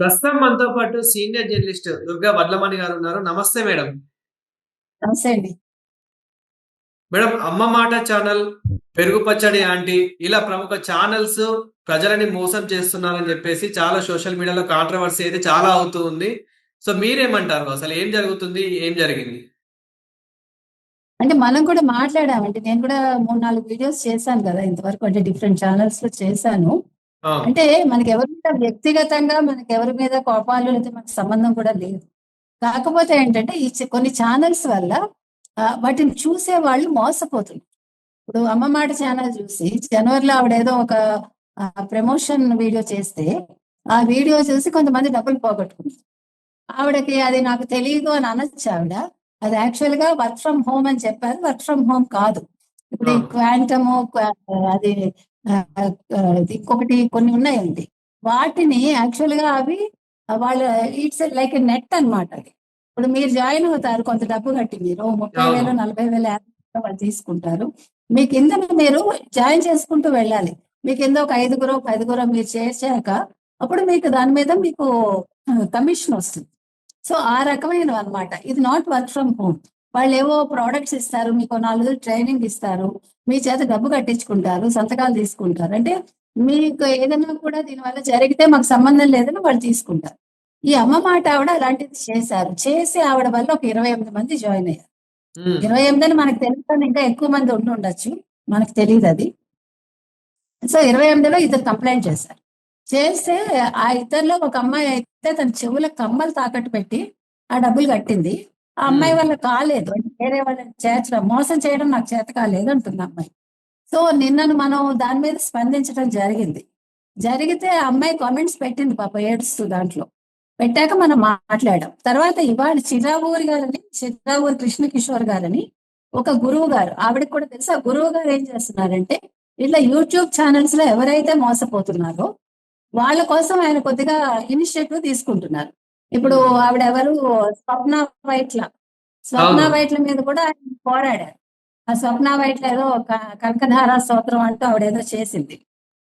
ప్రస్తుతం మనతో పాటు సీనియర్ జర్నలిస్ట్ దుర్గా వడ్లమణి గారు ఉన్నారు. నమస్తే మేడం. నమస్తే అండి. మేడం అమ్మ మాట ఛానల్ పెరుగు పచ్చడి ఆంటీ ఇలా ప్రముఖ ఛానల్స్ ప్రజలని మోసం చేస్తున్నారని చెప్పేసి చాలా సోషల్ మీడియాలో కాంట్రవర్సీ అయితే చాలా అవుతూ ఉంది. సో మీరేమంటారు? అసలు ఏం జరుగుతుంది? ఏం జరిగింది? అంటే మనం కూడా మాట్లాడామంటే నేను కూడా మూడు నాలుగు వీడియోస్ చేశాను కదా ఇంతవరకు అంటే డిఫరెంట్ ఛానల్స్లో చేశాను. అంటే మనకి ఎవరి మీద వ్యక్తిగతంగా మనకి ఎవరి మీద కోపాలు అయితే మనకి సంబంధం కూడా లేదు. కాకపోతే ఏంటంటే ఈ కొన్ని ఛానల్స్ వల్ల వాటిని చూసే వాళ్ళు మోసపోతున్నారు. ఇప్పుడు అమ్మ మాట ఛానల్ చూసి జనవరిలో ఆవిడ ఏదో ఒక ప్రమోషన్ వీడియో చేస్తే ఆ వీడియో చూసి కొంతమంది డబ్బులు పోగొట్టుకుంది ఆవిడకి అది నాకు తెలియదు అని అనొచ్చు ఆవిడ. అది యాక్చువల్గా వర్క్ ఫ్రమ్ హోమ్ అని చెప్పారు. వర్క్ ఫ్రమ్ హోమ్ కాదు. ఇప్పుడు. క్వాంటము అది ఇంకొకటి కొన్ని ఉన్నాయండి. వాటిని యాక్చువల్గా అవి వాళ్ళ ఇట్స్ లైక్ నెట్ అన్నమాట అది. ఇప్పుడు మీరు జాయిన్ అవుతారు కొంత డబ్బు కట్టి మీరు ముప్పై వేలు. నలభై వేలు వాళ్ళు తీసుకుంటారు. మీ కింద మీరు జాయిన్ చేసుకుంటూ వెళ్ళాలి. మీ కింద ఒక ఐదుగురు పదిగురు మీరు చేర్చాక అప్పుడు మీకు దాని మీద మీకు కమిషన్ వస్తుంది. సో ఆ రకమైనవి అన్నమాట ఇది నాట్ వర్క్ ఫ్రమ్ హోమ్ వాళ్ళు ఏవో ప్రోడక్ట్స్ ఇస్తారు మీకు నాలుగు ట్రైనింగ్ ఇస్తారు మీ చేత డబ్బు కట్టించుకుంటారు సంతకాలు తీసుకుంటారు. అంటే మీకు ఏదైనా కూడా దీనివల్ల జరిగితే మాకు సంబంధం లేదని వాళ్ళు తీసుకుంటారు. ఈ అమ్మ మాట ఆవిడ అలాంటిది చేశారు. చేసి ఆవిడ వల్ల ఒక ఇరవై ఎనిమిది మంది జాయిన్ అయ్యారు. ఇరవై ఎనిమిది అని మనకు తెలుస్తుంది ఇంకా ఎక్కువ మంది ఉండి ఉండొచ్చు. మనకు తెలియదు అది. సో ఇరవై ఎనిమిదిలో ఇద్దరు కంప్లైంట్ చేశారు. చేస్తే ఆ ఇద్దరిలో ఒక అమ్మాయి అయితే తన చెవుల కమ్మలు తాకట్టు పెట్టి ఆ డబ్బులు కట్టింది. ఆ అమ్మాయి వల్ల కాలేదు. అంటే వేరే వాళ్ళని చేర్చడం మోసం చేయడం నాకు చేత కాలేదు అంటుంది అమ్మాయి. సో నిన్నను మనం దాని మీద స్పందించడం జరిగింది. జరిగితే ఆ అమ్మాయి కామెంట్స్ పెట్టింది పాప ఏడుస్తూ దాంట్లో. పెట్టాక మనం మాట్లాడాం. తర్వాత ఇవాళ చిరావూరి గారని చిరావూరి కృష్ణ కిషోర్ గారని ఒక గురువు గారు ఆవిడకి కూడా తెలుసు. ఆ గురువు గారు ఏం చేస్తున్నారంటే ఇట్లా యూట్యూబ్ ఛానల్స్లో ఎవరైతే మోసపోతున్నారో వాళ్ళ కోసం ఆయన కొద్దిగా ఇనిషియేటివ్ తీసుకుంటున్నారు. ఇప్పుడు ఆవిడ ఎవరు స్వప్న వైట్ల. స్వప్న. వైట్ల మీద కూడా ఆయన పోరాడారు. ఆ స్వప్న వైట్ల ఏదో కనకధార స్తోత్రం అంటూ ఆవిడ ఏదో చేసింది.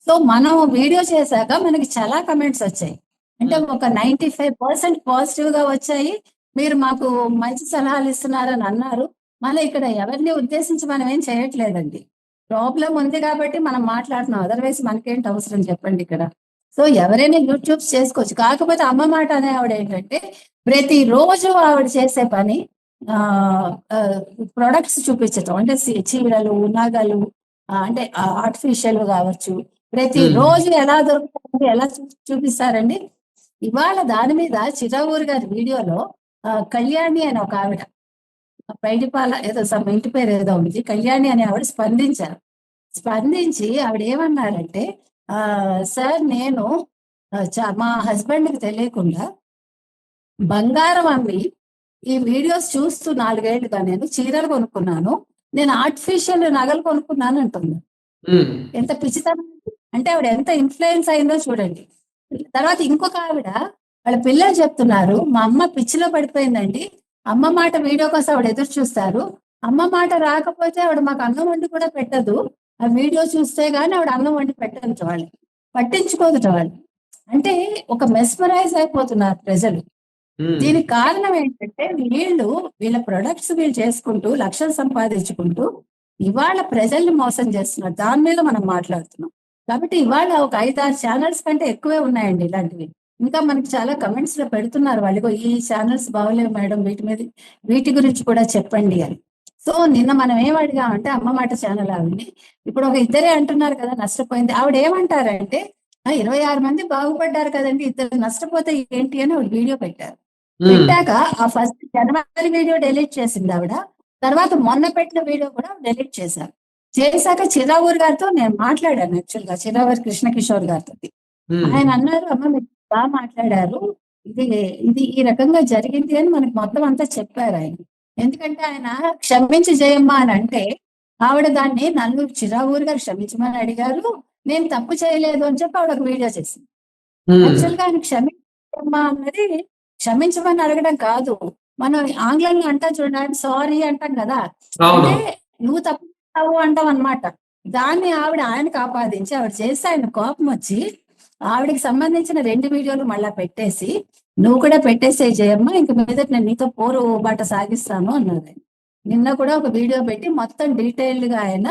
సో మనం వీడియో చేశాక మనకి చాలా కమెంట్స్ వచ్చాయి. అంటే ఒక నైన్టీ ఫైవ్ పర్సెంట్ పాజిటివ్గా వచ్చాయి. మీరు మాకు మంచి సలహాలు ఇస్తున్నారని అన్నారు. మళ్ళీ ఇక్కడ ఎవరిని ఉద్దేశించి మనం ఏం చేయట్లేదండి. ప్రాబ్లం ఉంది కాబట్టి మనం మాట్లాడుతున్నాం. అదర్వైజ్ మనకేంటి అవసరం చెప్పండి ఇక్కడ. సో ఎవరైనా యూట్యూబ్స్ చేసుకోవచ్చు. కాకపోతే అమ్మ మాట అనే ఆవిడ ఏంటంటే ప్రతి రోజు ఆవిడ చేసే పని ప్రొడక్ట్స్ చూపించటం. అంటే చీరలు నగలు ఆ, అంటే ఆర్టిఫిషియల్ కావచ్చు. ప్రతి. రోజు ఎలా దొరుకుతుంది ఎలా చూ- చూపిస్తారండి? ఇవాళ దాని మీద చిరావూరి గారి వీడియోలో ఆ, కళ్యాణి అని ఒక ఆవిడ బయటిపాల ఏదో సమ్ ఇంటి పేరు ఏదో ఉంది. కళ్యాణి అనే ఆవిడ స్పందించారు. స్పందించి ఆవిడ ఏమన్నారంటే ఆ సార్ నేను మా హస్బెండ్కి తెలియకుండా బంగారం అమ్మి ఈ వీడియోస్ చూస్తూ నాలుగేళ్ళుగా నేను చీరలు కొనుక్కున్నాను. నేను ఆర్టిఫిషియల్ నగలు కొనుక్కున్నాను అంటుంది. ఎంత పిచ్చితనం అంటే ఆవిడ ఎంత ఇన్ఫ్లుయెన్స్ అయిందో చూడండి. తర్వాత ఇంకొక ఆవిడ వాళ్ళ పిల్లలు చెప్తున్నారు మా అమ్మ పిచ్చిలో పడిపోయిందండి. అమ్మ మాట వీడియో కోసం ఆవిడ ఎదురు చూస్తారు. అమ్మ మాట రాకపోతే ఆవిడ మాకు అన్నం వండి కూడా పెట్టదు. ఆ వీడియో చూస్తే గానీ ఆవిడ అన్నం వండి పెట్టదు వాళ్ళు. పట్టించుకోదుట వాళ్ళు. అంటే ఒక మెస్మరైజ్ అయిపోతున్నారు ప్రజలు. దీనికి కారణం ఏంటంటే వీళ్ళు వీళ్ళ ప్రొడక్ట్స్ వీళ్ళు చేసుకుంటూ లక్షలు సంపాదించుకుంటూ ఇవాళ ప్రజల్ని మోసం చేస్తున్నారు. దాని మీద మనం మాట్లాడుతున్నాం. కాబట్టి ఇవాళ ఒక ఐదు ఆరు ఛానల్స్ కంటే ఎక్కువే ఉన్నాయండి ఇలాంటివి. ఇంకా మనకి చాలా కమెంట్స్లో పెడుతున్నారు వాళ్ళు. "ఇగో ఈ ఛానల్స్ బాగోలేవు మేడం వీటి మీద వీటి గురించి కూడా చెప్పండి అని. సో నిన్న మనం ఏం అడిగామంటే అమ్మ మాట ఛానల్ ఆవిడని. ఇప్పుడు ఒక ఇద్దరే అంటున్నారు కదా నష్టపోయింది. ఆవిడ ఏమంటారంటే "ఆ, ఇరవై ఆరు మంది బాగుపడ్డారు కదండి ఇద్దరు నష్టపోతే ఏంటి అని ఒక వీడియో పెట్టారు. పెట్టాక ఆ ఫస్ట్ జనవరి వీడియో డెలీట్ చేసింది ఆవిడ. తర్వాత మొన్న పెట్టిన వీడియో కూడా డెలీట్ చేశారు. చేశాక చిరావూర్ గారితో నేను మాట్లాడాను యాక్చువల్గా చిరావూరి కృష్ణ కిషోర్ గారితో ఆయన అన్నారు అమ్మ మీరు బాగా మాట్లాడారు. ఇది ఇది ఈ రకంగా జరిగింది అని మనకి మొత్తం అంతా చెప్పారు ఆయన. ఎందుకంటే ఆయన క్షమించి జయమ్మ అని అంటే ఆవిడ దాన్ని నన్ను చిరావూరు గారు క్షమించమని అడిగారు. నేను తప్పు చేయలేదు అని చెప్పి ఆవిడ ఒక వీడియో చేసింది. యాక్చువల్గా ఆయన క్షమించమ్మా అన్నది క్షమించమని అడగడం కాదు. మనం ఆంగ్లంలో అంటాం చూడండి సారీ అంటాం కదా. అంటే నువ్వు తప్పు చేస్తావు అంటాం అనమాట దాన్ని ఆవిడ ఆయనకు ఆపాదించి ఆవిడ చేస్తే ఆయన కోపం వచ్చి ఆవిడకి సంబంధించిన రెండు వీడియోలు మళ్ళా పెట్టేసి నువ్వు కూడా పెట్టేసే జయమ్మ ఇంక మీద నేను నీతో పోరు బాట సాగిస్తాను అన్నారు ఆయన. నిన్న కూడా ఒక వీడియో పెట్టి మొత్తం డీటెయిల్డ్గా ఆయన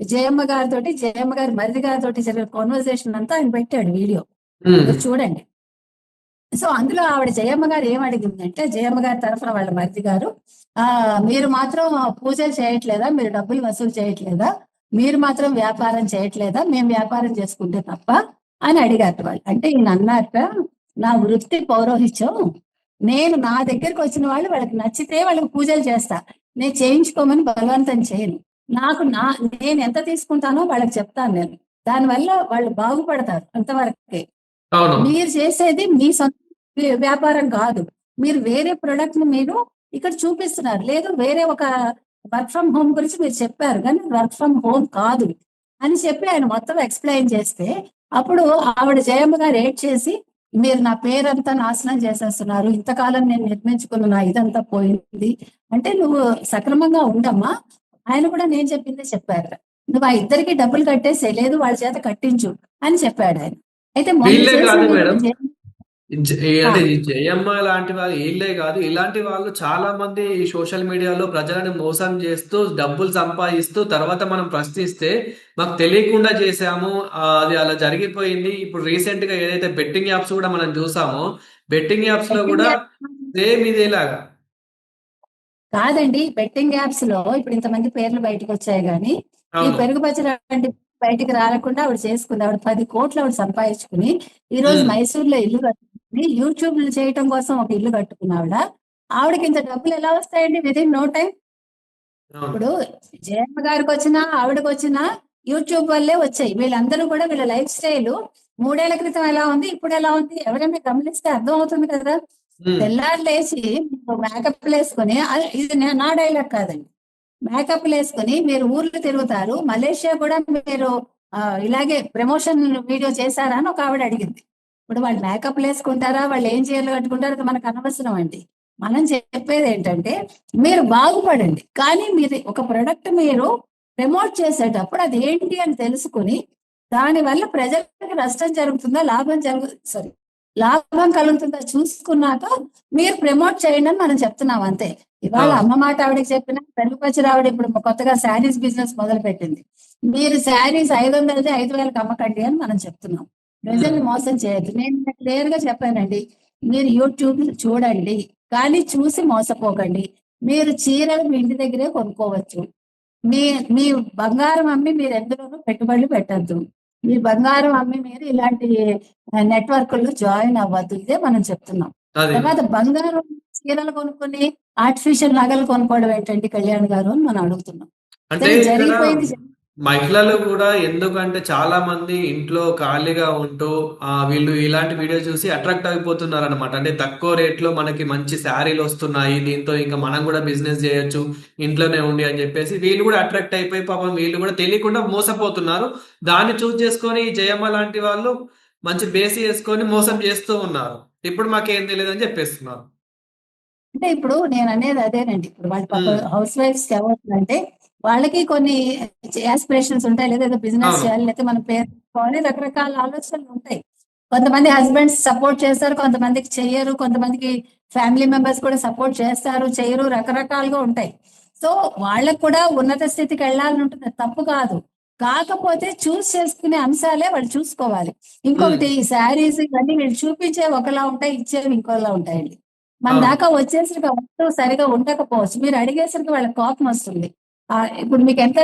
జయమ్మ గారితో జయమ్మ గారి మరిది గారితో జరిగిన కాన్వర్సేషన్ అంతా ఆయన పెట్టాడు వీడియో. చూడండి. సో అందులో ఆవిడ జయమ్మ గారు ఏం అడిగిందంటే జయమ్మ గారి తరఫున వాళ్ళ మరిది గారు ఆ మీరు మాత్రం పూజలు చేయట్లేదా? మీరు డబ్బులు వసూలు చేయట్లేదా? మీరు మాత్రం వ్యాపారం చేయట్లేదా? మేము వ్యాపారం చేసుకుంటే తప్ప అని అడిగారు వాళ్ళు. అంటే ఈయన అన్నారట నా వృత్తి పౌరోహిత్యం. నేను నా దగ్గరికి వచ్చిన వాళ్ళు వాళ్ళకి నచ్చితే వాళ్ళకి పూజలు చేస్తా. నేను చేయించుకోమని బలవంతం చేయను. నాకు నా నేను ఎంత తీసుకుంటానో వాళ్ళకి చెప్తాను నేను. దానివల్ల వాళ్ళు బాగుపడతారు అంతవరకే. మీరు చేసేది మీ సొంత వ్య- వ్యాపారం కాదు. మీరు వేరే ప్రొడక్ట్ని మీరు ఇక్కడ చూపిస్తున్నారు. లేదు వేరే ఒక వర్క్ ఫ్రమ్ హోమ్ గురించి మీరు చెప్పారు. కానీ వర్క్ ఫ్రమ్ హోమ్ కాదు అని చెప్పి ఆయన మొత్తం ఎక్స్ప్లెయిన్ చేస్తే అప్పుడు ఆవిడ జయమ్మ గారు ఏడ్ చేసి మీరు నా పేరంతా నాశనం చేసేస్తున్నారు. ఇంతకాలం నేను నిర్మించుకున్న నా ఇదంతా పోయింది. అంటే నువ్వు సక్రమంగా ఉండమ్మా. ఆయన కూడా నేను చెప్పిందే చెప్పారు. నువ్వు ఆ ఇద్దరికి డబ్బులు కట్టేసే లేదు వాళ్ళ చేత కట్టించు అని చెప్పాడు ఆయన. అయితే అంటే ఈ జయమ్మ లాంటి వాళ్ళు వీళ్ళే కాదు. ఇలాంటి వాళ్ళు చాలా మంది ఈ సోషల్ మీడియాలో ప్రజలను మోసం చేస్తూ డబ్బులు సంపాదిస్తూ తర్వాత మనం ప్రశ్నిస్తే మాకు తెలియకుండా చేశాము ఆ, అది అలా జరిగిపోయింది. ఇప్పుడు రీసెంట్గా ఏదైతే బెట్టింగ్ యాప్స్ కూడా మనం చూసామో బెట్టింగ్ యాప్స్లో కూడా సేమ్ ఇదేలాగా. కాదండి బెట్టింగ్ యాప్స్లో ఇప్పుడు ఇంతమంది పేర్లు బయటకు వచ్చాయి కానీ ఈ అవును. పెరుగు పచ్చడి లాంటి బయటికి రాకుండా ఆవిడ చేసుకుంది. ఆవిడ పది కోట్లు ఆవిడ సంపాదించుకుని ఈ రోజు మ్మ్. మైసూర్లో ఇల్లు కట్టుకుని యూట్యూబ్ చేయటం కోసం ఒక ఇల్లు కట్టుకున్న ఆవిడ ఆవిడకి ఇంత డబ్బులు ఎలా వస్తాయండి విదిన్ నో టైం ఇప్పుడు జయమ్మ గారికి వచ్చినా ఆవిడకి వచ్చినా యూట్యూబ్ వల్లే వచ్చాయి. వీళ్ళందరూ కూడా వీళ్ళ లైఫ్ స్టైల్ మూడేళ్ళ క్రితం ఎలా ఉంది ఇప్పుడు ఎలా ఉంది ఎవరైనా గమనిస్తే అర్థం అవుతుంది కదా. తెల్లారు లేచి మేకప్ వేసుకొని ఇది నే- డైలాగ్ కాదండి. మేకప్ వేసుకొని మీరు ఊర్లు తిరుగుతారు. మలేషియా కూడా మీరు ఇలాగే ప్రమోషన్ వీడియో చేశారా అని ఒక ఆవిడ అడిగింది. ఇప్పుడు వాళ్ళు మేకప్ వేసుకుంటారా? వాళ్ళు ఏం చీరలు కట్టుకుంటారో అది మనకు అనవసరం అండి. మనం చెప్పేది ఏంటంటే మీరు బాగుపడండి. కానీ మీరు ఒక ప్రొడక్ట్ మీరు ప్రమోట్ చేసేటప్పుడు అది ఏంటి అని తెలుసుకుని దానివల్ల ప్రజలకు నష్టం జరుగుతుందా? లాభం జరుగు సారీ లాభం కలుగుతుందా? చూసుకున్నాక మీరు ప్రమోట్ చేయండి అని మనం చెప్తున్నాం అంతే. ఇవాళ. అమ్మ మాట ఆవిడకి చెప్పిన పెరుగుపచ్చి ఆవిడ ఇప్పుడు కొత్తగా శారీస్ బిజినెస్ మొదలు పెట్టింది మీరు శారీస్ ఐదు వందలది ఐదు వేలకు అమ్మకండి అని మనం చెప్తున్నాం. ప్రజల్ని మోసం చేయొద్దు. నేను క్లియర్గా చెప్పానండి మీరు యూట్యూబ్ చూడండి కానీ చూసి మోసపోకండి. మీరు చీరలు మీ ఇంటి దగ్గరే కొనుక్కోవచ్చు. మీ మీ బంగారం అమ్మి మీరు ఎందులోనూ పెట్టుబడులు పెట్టద్దు. మీ బంగారం అమ్మి మీరు ఇలాంటి నెట్వర్క్లో జాయిన్ అవ్వద్దు. ఇదే మనం చెప్తున్నాం. తర్వాత బంగారం చీరలు కొనుక్కొని ఆర్టిఫిషియల్ నగలు కొనుక్కోవడం ఏంటండి కళ్యాణ్ గారు అని మనం అడుగుతున్నాం. జరిగిపోయింది మహిళలు కూడా ఎందుకంటే చాలా మంది ఇంట్లో ఖాళీగా ఉంటూ ఆ, వీళ్ళు ఇలాంటి వీడియో చూసి అట్రాక్ట్ అయిపోతున్నారు అనమాట అంటే తక్కువ రేట్లో మనకి మంచి శారీలు వస్తున్నాయి దీంతో ఇంకా మనం కూడా బిజినెస్ చేయొచ్చు ఇంట్లోనే ఉండి అని చెప్పేసి వీళ్ళు కూడా అట్రాక్ట్ అయిపోయి పాపం వీళ్ళు కూడా తెలియకుండా మోసపోతున్నారు. దాన్ని చూస్ చేసుకొని ఈ జయమ్మ లాంటి వాళ్ళు మంచి బేసి వేసుకొని మోసం చేస్తూ ఉన్నారు. ఇప్పుడు మాకేం తెలియదు అని చెప్పేస్తున్నారు. అంటే ఇప్పుడు నేను అనేది అదేనండి. ఇప్పుడు వాళ్ళ పాప. హౌస్ వైఫ్స్కి ఏమవుతుందంటే వాళ్ళకి కొన్ని ఆస్పిరేషన్స్ ఉంటాయి లేదా ఏదో బిజినెస్. చేయాలి లేకపోతే మన పేరు రకరకాల ఆలోచనలు ఉంటాయి. కొంతమంది హస్బెండ్స్ సపోర్ట్ చేస్తారు కొంతమందికి చెయ్యరు కొంతమందికి ఫ్యామిలీ మెంబర్స్ కూడా సపోర్ట్ చేస్తారు చెయ్యరు రకరకాలుగా ఉంటాయి. సో వాళ్ళకు కూడా ఉన్నత స్థితికి వెళ్ళాలని ఉంటుంది. తప్పు కాదు. కాకపోతే చూస్ చేసుకునే అంశాలే వాళ్ళు చూసుకోవాలి. ఇంకొకటి ఈ శారీస్ ఇవన్నీ వీళ్ళు చూపించే ఒకలా ఉంటాయి ఇచ్చేవి ఇంకోలా ఉంటాయండి. మన. దాకా వచ్చేసరికి వస్తువు సరిగా ఉండకపోవచ్చు. మీరు అడిగేసరికి వాళ్ళకి కోపం వస్తుంది. ఇప్పుడు మీకు ఎంత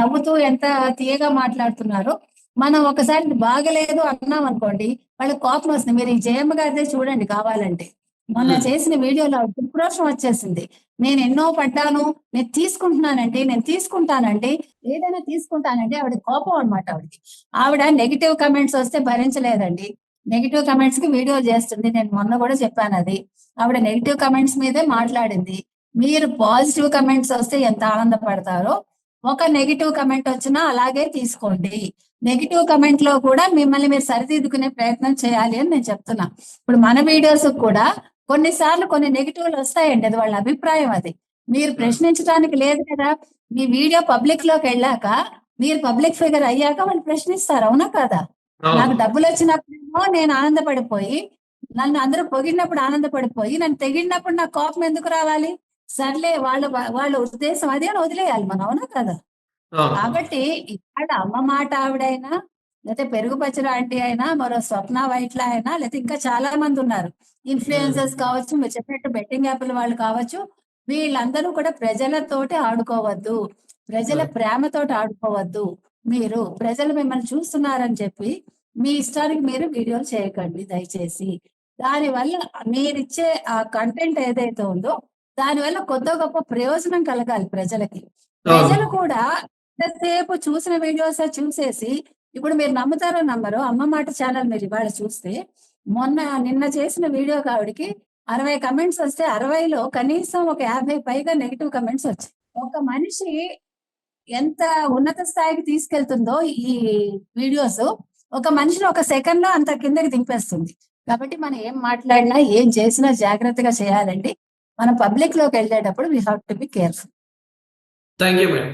నవ్వుతూ ఎంత తీయగా మాట్లాడుతున్నారో మనం ఒకసారి బాగలేదు అన్నాం అనుకోండి వాళ్ళకి కోపం వస్తుంది. మీరు ఈ జయమ్మ గారిదే చూడండి కావాలంటే. మొన్న. చేసిన వీడియోలో ఉక్రోషం వచ్చేసింది. నేను ఎన్నో పడ్డాను నేను తీసుకుంటున్నానండి నేను తీసుకుంటానండి ఏదైనా తీసుకుంటానండి ఆవిడ కోపం అన్నమాట ఆవిడకి. ఆవిడ నెగిటివ్ కమెంట్స్ వస్తే భరించలేదండి. నెగిటివ్ కమెంట్స్కి వీడియో చేస్తుంది. నేను మొన్న కూడా చెప్పాను అది. ఆవిడ నెగిటివ్ కమెంట్స్ మీదే మాట్లాడింది. మీరు పాజిటివ్ కమెంట్స్ వస్తే ఎంత ఆనందపడతారో ఒక నెగిటివ్ కమెంట్ వచ్చినా అలాగే తీసుకోండి. నెగిటివ్ కమెంట్లో కూడా మిమ్మల్ని మీరు సరిదిద్దుకునే ప్రయత్నం చేయాలి అని నేను చెప్తున్నా. ఇప్పుడు మన వీడియోస్ కూడా కొన్నిసార్లు కొన్ని నెగిటివ్లు వస్తాయండి అది వాళ్ళ అభిప్రాయం అది. మీరు ప్రశ్నించడానికి లేదు కదా మీ వీడియో పబ్లిక్లోకి వెళ్ళాక మీరు పబ్లిక్ ఫిగర్ అయ్యాక వాళ్ళు ప్రశ్నిస్తారు అవునా కదా. నాకు డబ్బులు వచ్చినప్పుడేమో నేను ఆనందపడిపోయి నన్ను అందరూ పొగిడినప్పుడు ఆనందపడిపోయి నన్ను తెగిడినప్పుడు నాకు కోపం ఎందుకు రావాలి? సర్లే వాళ్ళ వాళ్ళ ఉద్దేశం అదే అని వదిలేయాలి మనం అవునా కదా. కాబట్టి ఇక్కడ అమ్మ మాట ఆవిడైనా లేకపోతే పెరుగు పచ్చడి ఆంటీ అయినా మరో స్వప్న వైట్ల అయినా లేకపోతే ఇంకా చాలా మంది ఉన్నారు. ఇన్ఫ్లుయెన్సర్స్ కావచ్చు మీరు చెప్పినట్టు బెట్టింగ్ యాప్ల వాళ్ళు కావచ్చు వీళ్ళందరూ కూడా ప్రజలతోటి ఆడుకోవద్దు. ప్రజల. ప్రేమతోటి ఆడుకోవద్దు. మీరు ప్రజలు మిమ్మల్ని చూస్తున్నారని చెప్పి మీ ఇష్టానికి మీరు వీడియోలు చేయకండి దయచేసి. దానివల్ల మీరిచ్చే ఆ కంటెంట్ ఏదైతే ఉందో దానివల్ల కొత్త గొప్ప ప్రయోజనం కలగాలి ప్రజలకి. ప్రజలు కూడా ఎంతసేపు చూసిన వీడియోస్ చూసేసి ఇప్పుడు మీరు నమ్ముతారో నమ్మరో అమ్మ మాట ఛానల్ మీరు ఇవాళ చూస్తే మొన్న నిన్న చేసిన వీడియో కావిడికి అరవై కమెంట్స్ వస్తే అరవైలో కనీసం ఒక యాభై పైగా నెగిటివ్ కమెంట్స్ వచ్చాయి. ఒక మనిషి ఎంత ఉన్నత స్థాయికి తీసుకెళ్తుందో ఈ వీడియోస్ ఒక మనిషిని ఒక సెకండ్లో అంత కిందకి దింపేస్తుంది. కాబట్టి మనం ఏం మాట్లాడినా ఏం చేసినా జాగ్రత్తగా చేయాలండి. మనం పబ్లిక్లోకి వెళ్ళేటప్పుడు we have to be careful thank you madam